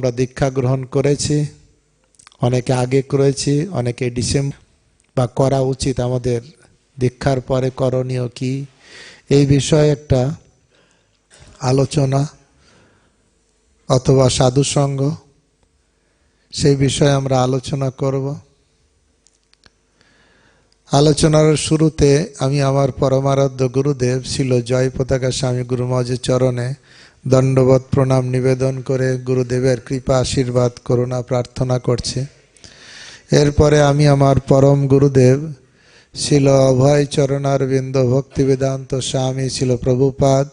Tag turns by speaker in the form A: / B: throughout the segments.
A: আমরা দীক্ষা গ্রহণ করেছি, অনেকে আগে করেছি, অনেকে ডিসেম্বর, বা করা উচিত আমাদের দীক্ষার পরে করণীয় কি? এই বিষয়ে একটা আলোচনা অথবা সাধুসঙ্গ, সেই বিষয়ে আমরা আলোচনা করব। আলোচনার শুরুতে আমি আমার পরমারাধ্য গুরুদেব ছিল জয় পতাকা স্বামী গুরু মহাজের চরণে দণ্ডবত প্রণাম নিবেদন করে গুরুদেবের কৃপা, আশীর্বাদ, করুণা প্রার্থনা করছি। এরপরে আমি আমার পরম গুরুদেব ছিল অভয় চরণার বিন্দ ভক্তি বেদান্ত স্বামী ছিল প্রভুপাদ,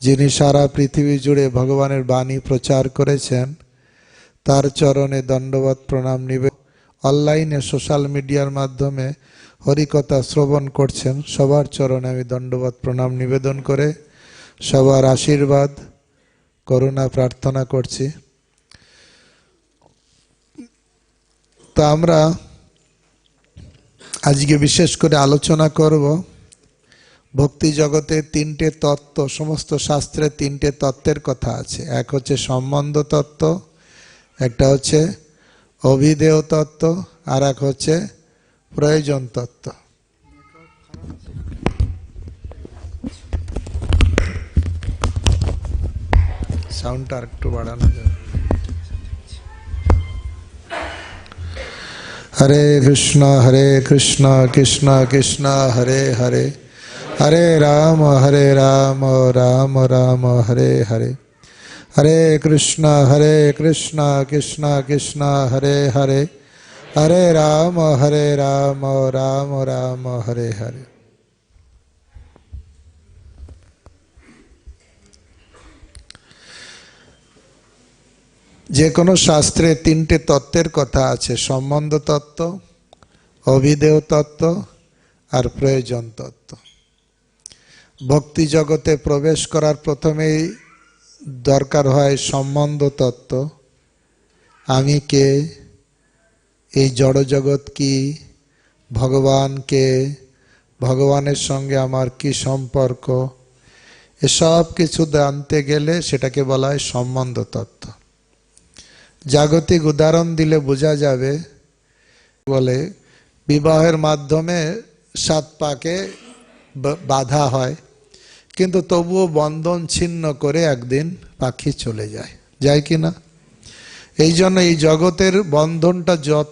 A: যিনি সারা পৃথিবী জুড়ে ভগবানের বাণী প্রচার করেছেন, তার চরণে দণ্ডবত প্রণাম নিবে অনলাইনে সোশ্যাল মিডিয়ার মাধ্যমে হরিকথা শ্রবণ করছেন। সবার চরণে আমি দণ্ডবত প্রণাম নিবেদন করে সবার আশীর্বাদ, করুণা প্রার্থনা করছি। তো আমরা আজকে বিশেষ করে আলোচনা করব ভক্তি জগতে তিনটে তত্ত্ব, সমস্ত শাস্ত্রে তিনটে তত্ত্বের কথা আছে। এক হচ্ছে সম্বন্ধ তত্ত্ব, একটা হচ্ছে অভিধেয় তত্ত্ব, আর এক হচ্ছে প্রয়োজন তত্ত্ব। সাউন্ডটা আর একটু বাড়ানো যাবে হরে কৃষ্ণ হরে কৃষ্ণ কৃষ্ণ কৃষ্ণ হরে হরে হরে রাম হরে রাম রাম রাম হরে হরে হরে কৃষ্ণ হরে কৃষ্ণ কৃষ্ণ কৃষ্ণ হরে হরে হরে রাম হরে রাম রাম রাম হরে হরে যে কোনো শাস্ত্রে তিনটে তত্ত্বের কথা আছে, সম্বন্ধ তত্ত্ব অভিধেয় তত্ত্ব আর প্রয়োজন তত্ত্ব। ভক্তি জগতে প্রবেশ করার প্রথমেই দরকার হয় সম্বন্ধ তত্ত্ব। আমি কে? এই জড়জগৎ কি? ভগবান কে? ভগবানের সঙ্গে আমার কি সম্পর্ক? এসব কিছু জানতে গেলে সেটাকে বলা হয় সম্বন্ধ তত্ত্ব। জাগতিক উদাহরণ দিলে বোঝা যাবে, বলে বিবাহের মাধ্যমে সাত পাকে বাধা হয়, কিন্তু তবুও বন্ধন ছিন্ন করে একদিন পাখি চলে যায়। যায় কি না? এই জন্য এই জগতের বন্ধনটা যত